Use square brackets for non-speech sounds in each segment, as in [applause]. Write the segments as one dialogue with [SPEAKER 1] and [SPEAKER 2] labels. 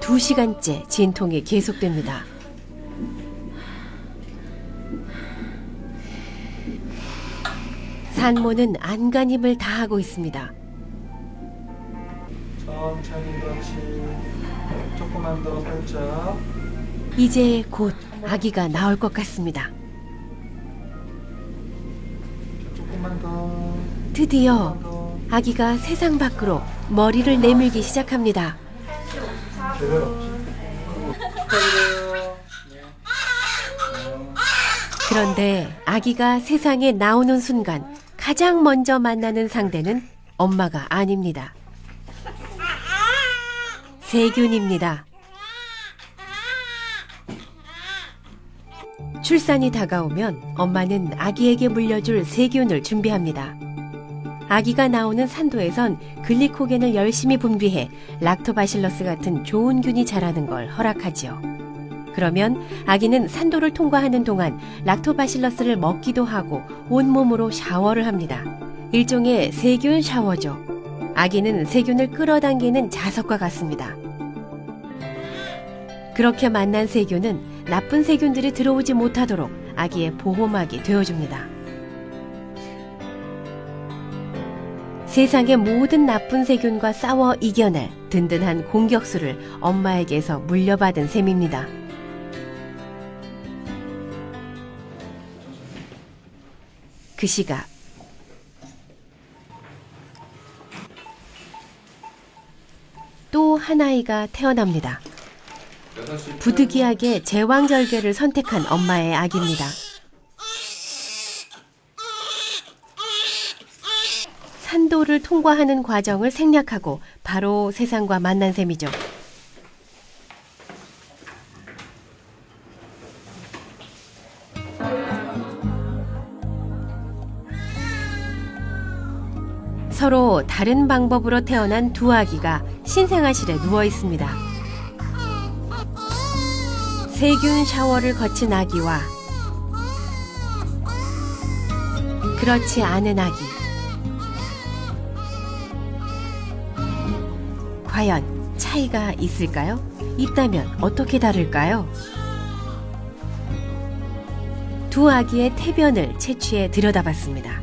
[SPEAKER 1] 두 시간째 진통이 계속됩니다. 산모는 안간 힘을 다하고 있습니다.
[SPEAKER 2] 천천히 그렇지. 조금만 더 살짝.
[SPEAKER 1] 이제 곧 아기가 나올 것 같습니다.
[SPEAKER 2] 조금만 더.
[SPEAKER 1] 드디어
[SPEAKER 2] 조금만 더.
[SPEAKER 1] 아기가 세상 밖으로 머리를 내밀기 시작합니다.
[SPEAKER 2] 제대로. 네.
[SPEAKER 1] 그런데 아기가 세상에 나오는 순간 가장 먼저 만나는 상대는 엄마가 아닙니다. 세균입니다. 출산이 다가오면 엄마는 아기에게 물려줄 세균을 준비합니다. 아기가 나오는 산도에선 글리코겐을 열심히 분비해 락토바실러스 같은 좋은 균이 자라는 걸 허락하지요. 그러면 아기는 산도를 통과하는 동안 락토바실러스를 먹기도 하고 온몸으로 샤워를 합니다. 일종의 세균 샤워죠. 아기는 세균을 끌어당기는 자석과 같습니다. 그렇게 만난 세균은 나쁜 세균들이 들어오지 못하도록 아기의 보호막이 되어줍니다. 세상의 모든 나쁜 세균과 싸워 이겨낼 든든한 공격수를 엄마에게서 물려받은 셈입니다. 그 시각 또 한 아이가 태어납니다. 부득이하게 제왕절개를 선택한 엄마의 아기입니다. 산도를 통과하는 과정을 생략하고 바로 세상과 만난 셈이죠. 서로 다른 방법으로 태어난 두 아기가 신생아실에 누워 있습니다. 세균 샤워를 거친 아기와 그렇지 않은 아기. 과연 차이가 있을까요? 있다면 어떻게 다를까요? 두 아기의 태변을 채취해 들여다봤습니다.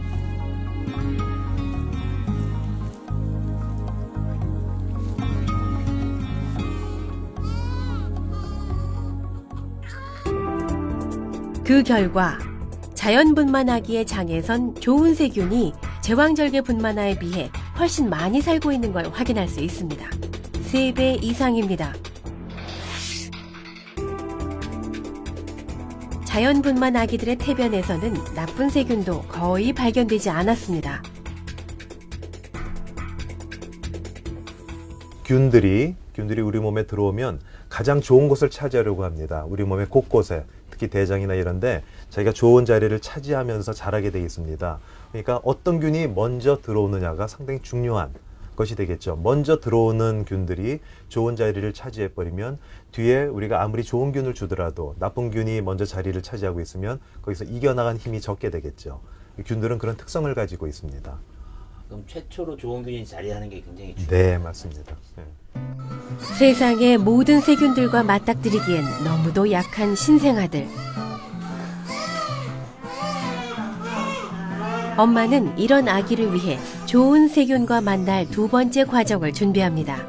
[SPEAKER 1] 그 결과 자연 분만하기의 장에선 좋은 세균이 제왕절개 분만화에 비해 훨씬 많이 살고 있는 걸 확인할 수 있습니다. 3배 이상입니다. 자연 분만 아기들의 태변에서는 나쁜 세균도 거의 발견되지 않았습니다.
[SPEAKER 3] 균들이 균들이 우리 몸에 들어오면 가장 좋은 곳을 차지하려고 합니다. 우리 몸의 곳곳에 특히 대장이나 이런데 자기가 좋은 자리를 차지하면서 자라게 되어 있습니다. 그러니까 어떤 균이 먼저 들어오느냐가 상당히 중요한 것이 되겠죠. 먼저 들어오는 균들이 좋은 자리를 차지해 버리면 뒤에 우리가 아무리 좋은 균을 주더라도 나쁜 균이 먼저 자리를 차지하고 있으면 거기서 이겨나간 힘이 적게 되겠죠. 이 균들은 그런 특성을 가지고 있습니다.
[SPEAKER 4] 그럼 최초로 좋은 균이 자리하는 게 굉장히 중요해요.
[SPEAKER 3] 네, 맞습니다. 네.
[SPEAKER 1] 세상의 모든 세균들과 맞닥뜨리기엔 너무도 약한 신생아들. 엄마는 이런 아기를 위해 좋은 세균과 만날 두 번째 과정을 준비합니다.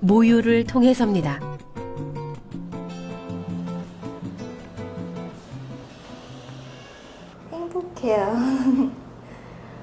[SPEAKER 1] 모유를 통해서입니다.
[SPEAKER 5] 행복해요. [laughs]